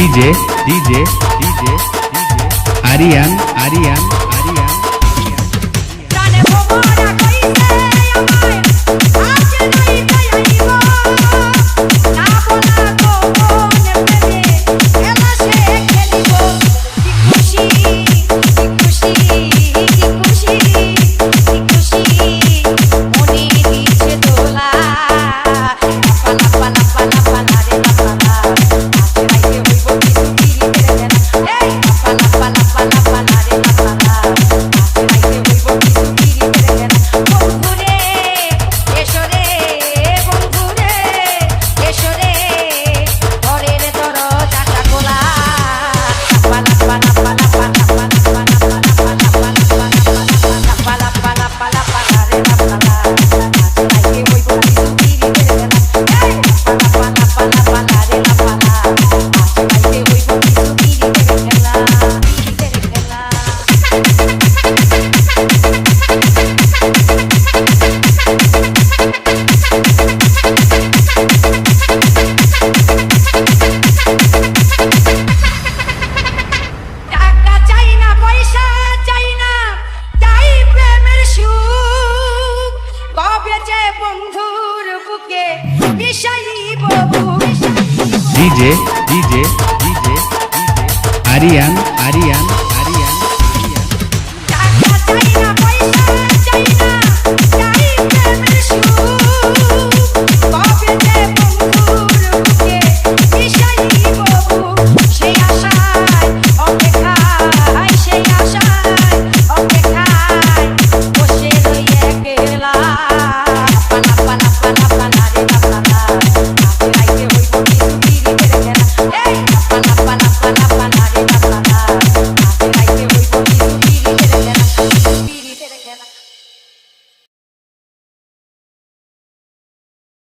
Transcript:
DJ, DJ, DJ, DJ, Arian, Arian, বন্ধুর বুকে বিষাইব DJ DJ DJ. Arian Arian.